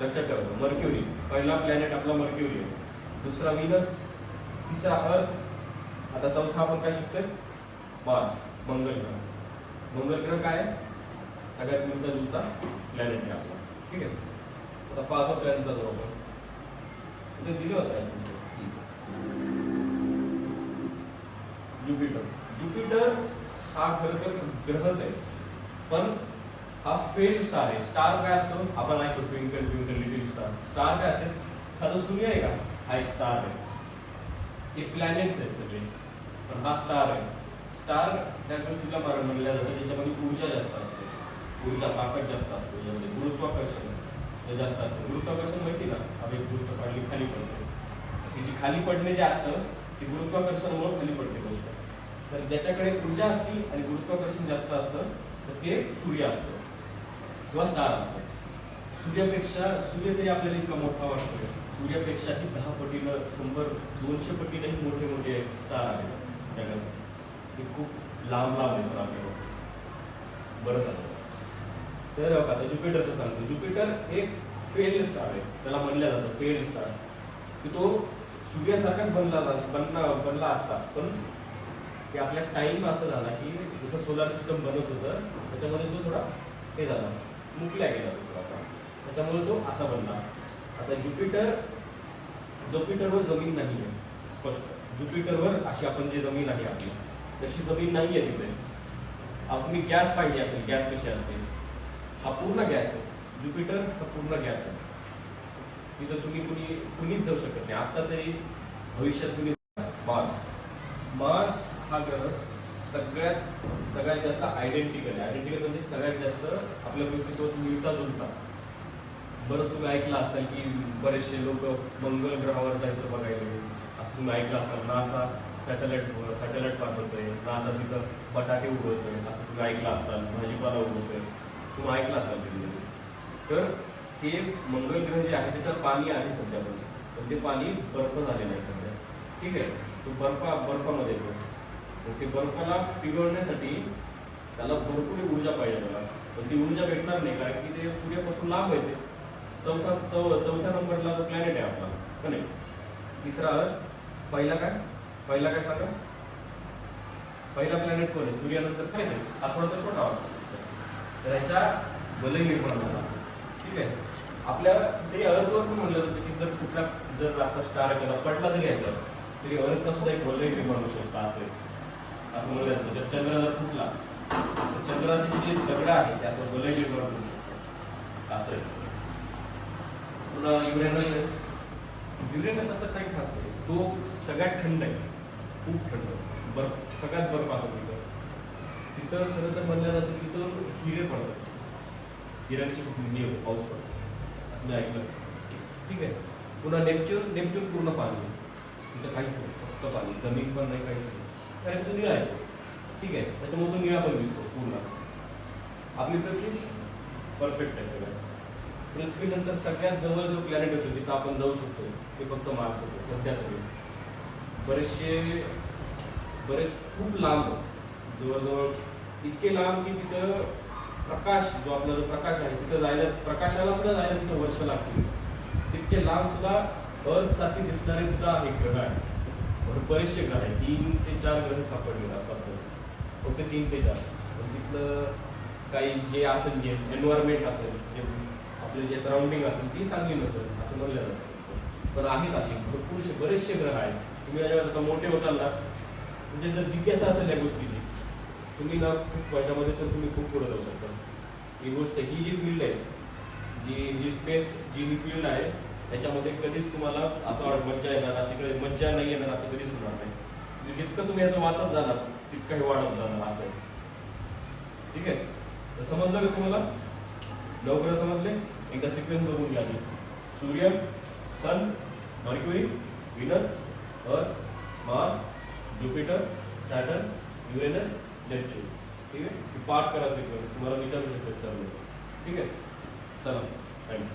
लक्षात ठेवायचं. मर्क्युरी. पहिला प्लॅनेट आपला मर्क्युरी आहे. दुसरा विनस तिसरा अर्थ आता चौथा आपण काय शिकतोय? मार्स मंगल ग्रह. मंगल ग्रह काय आहे? सगळ्यात मिळता जुलता प्लॅनेट आहे आपला. ठीक आहे? आता पाचवा प्लॅनेटचा जाऊ आपण. इथे दिले होते ज्युपिटर ज्युपिटर हा खरं तर ग्रहच आहे. पण हा फेल स्टार आहे. स्टार काय असतो? आपण ऐकतो twinkle twinkle little star star काय असते? हा जो सूर्य आहे का? हा एक स्टार आहे. हे प्लॅनेट्स आहेत सगळे. पण हा स्टार आहे. स्टार त्या गोष्टीला बरं म्हणल्या जातं ज्याच्यामध्ये ऊर्जा जास्त असते. ऊर्जा ताकद जास्त असते ज्यामध्ये गुरुत्वाकर्षण हे जास्त असतं. गुरुत्वाकर्षण माहिती ना आपण एक गोष्ट काढली खाली पडते. तिची खाली पडणे जे असतं ती गुरुत्वाकर्षणामुळे खाली पडते गोष्ट. तर ज्याच्याकडे ऊर्जा असती आणि गुरुत्वाकर्षण जास्त असतं तर ते सूर्य असतं. किंवा स्टार असतो. सूर्यापेक्षा सूर्य तरी आपल्याला इतका मोठा वाटतो सूर्यापेक्षाही दहा पटीनं शंभर दोनशे पटीनंही मोठे मोठे स्टार आहेत. जगात ते खूप लांब लांब येतात आपल्याला बरं झालं. तर बघा आता ज्युपिटरचं सांगतो. ज्युपिटर एक फेल स्टार आहे. त्याला म्हणलं जातं फेल स्टार. की तो सूर्यासारखाच बनला बनला बनला असता. पण की आपल्या टाईम असं झाला की जसं सोलार सिस्टम बनत होतं त्याच्यामध्ये तो थोडा हे झाला. मुकल्या गेला तो थोडासा. त्याच्यामुळे तो असा बनला. आता ज्युपिटर ज्युपिटरवर जमीन नाही आहे स्पष्ट. ज्युपिटरवर अशी आपण जी जमीन आहे आपली तशी जमीन नाही आहे तिथे. आता तुम्ही गॅस पाहिजे असेल गॅस कशी असते? हा पूर्ण गॅस आहे. ज्युपिटर हा पूर्ण गॅस आहे. तिथं तुम्ही कुणी कुणीच जाऊ शकत नाही. आता तरी भविष्यात कुणी मार्स. मार्स हा ग्रह सगळ्यात सगळ्यात जास्त आयडेंटिकल आहे. आयडेंटिकल म्हणजे सगळ्यात जास्त आपल्या गोष्टीसोबत मिळता जुळता बरंच तुम्ही ऐकलं असताल की बरेचसे लोक मंगल ग्रहावर जायचं बघायला. असं तुम्ही ऐकलं असाल नासा सॅटेलाइट सॅटेलाइट पाठवतोय. नासा तिथं बटाटे उगवतोय असं तुम्ही ऐकलं असाल भाजीपाला उगवतोय तुम्ही ऐकलं असाल तिथे तर हे मंगळ ग्रह जे आहे त्याच्यात पाणी आहे सध्या पण ते पाणी बर्फ झालेलं आहे सध्या. ठीक आहे? तो बर्फा बर्फामध्ये येतो. तर ते बर्फाला पिघळण्यासाठी त्याला भरपूर ऊर्जा पाहिजे त्याला पण ती ऊर्जा भेटणार नाही कारण की ते सूर्यापासून लांब आहे ते. चौथा चौ चौथ्या नंबरला जो प्लॅनेट आहे आपला का नाही? तिसरा पहिला काय? पहिला काय सांगा? पहिला प्लॅनेट कोण आहे? सूर्यानंतर काय आहे? हा थोडासा छोटा होता. तर ह्याच्या बलय निर्माण झाला. ठीक आहे? आपल्या तरी अर्थवर पण म्हणलं जातं की जर कुठला जर असा स्टार केला पडला तरी याच्यावर तरी अर्थचा सुद्धा एक वलय निर्माण होऊ शकतं असेल असं म्हणलं जातं. जर चंद्र जर फुटला तर चंद्राचे जे दगड आहे ते असं वलय निर्माण असं आहे. पुन्हा युरेनस युरेनस असं काही खास नाही. तो सगळ्यात थंड आहे. खूप थंड. बर्फ सगळ्यात बर्फ असतो तिथं तिथं खरं तर म्हणलं जातं तिथं हिरे पडतात. हिऱ्यांची खूप निधी होते पाऊस पडतो. असं मी ऐकलं. ठीक आहे. पुन्हा नेपच्यून नेपच्यून पूर्ण पाणी तिथं काहीच नाही फक्त पाणी जमीन पण नाही काहीच नाही. कारण तो निळा आहे ठीक आहे त्याच्यामुळे तो निळा पण दिसतो पूर्ण. आपली पृथ्वी? परफेक्ट आहे सगळं. पृथ्वीनंतर सगळ्यात जवळ जो प्लॅनेट होतो तिथं आपण जाऊ शकतो. ते फक्त मार्स आहे सध्या तरी. बरेचसे बरेच खूप लांब जवळजवळ इतके लांब की तिथं प्रकाश जो आपला जो प्रकाश आहे तिथं जायला प्रकाशाला सुद्धा जायला तिथं वर्ष लागतील. तितके लांब सुद्धा अर्थसाठी दिसणारे सुद्धा हे ग्रह आहे. बरेचसे ग्रह आहे. तीन ते चार ग्रह सापडले असतात फक्त तीन ते चार. पण तिथलं काही जे असेल जे एन्व्हायरमेंट असेल जे आपले जे सराउंडिंग असेल ती चांगली नसेल असं म्हणलं जातं. पण आहेत असे भरपूरसे बरेचसे ग्रह आहेत. तुम्ही आता मोठे होताल ना म्हणजे जर जिज्ञासा असेल या गोष्टीची तुम्ही ना खूप याच्यामध्ये तर तुम्ही खूप पुढे जाऊ शकता. ही गोष्ट ही जी फील्ड आहे जी ही स्पेस जी ही फील्ड आहे त्याच्यामध्ये कधीच तुम्हाला असं वाट मज्जा येणार अशी कधी मज्जा नाही येणार असं कधीच होणार नाही. म्हणजे जितकं तुम्ही याचं वाचत जाणार तितकं हे वाढत जाणार असं आहे. ठीक आहे? तर समजलं का तुम्हाला? लवकर समजले? एकदा सिक्वेन्स बघून घ्या सूर्य sun Mercury Venus Earth Mars Jupiter Saturn Uranus Neptune ठीक आहे? ती पाठ करा सिक्वेन्स तुम्हाला विचारू शकतात सर ठीक आहे? चला. थँक्यू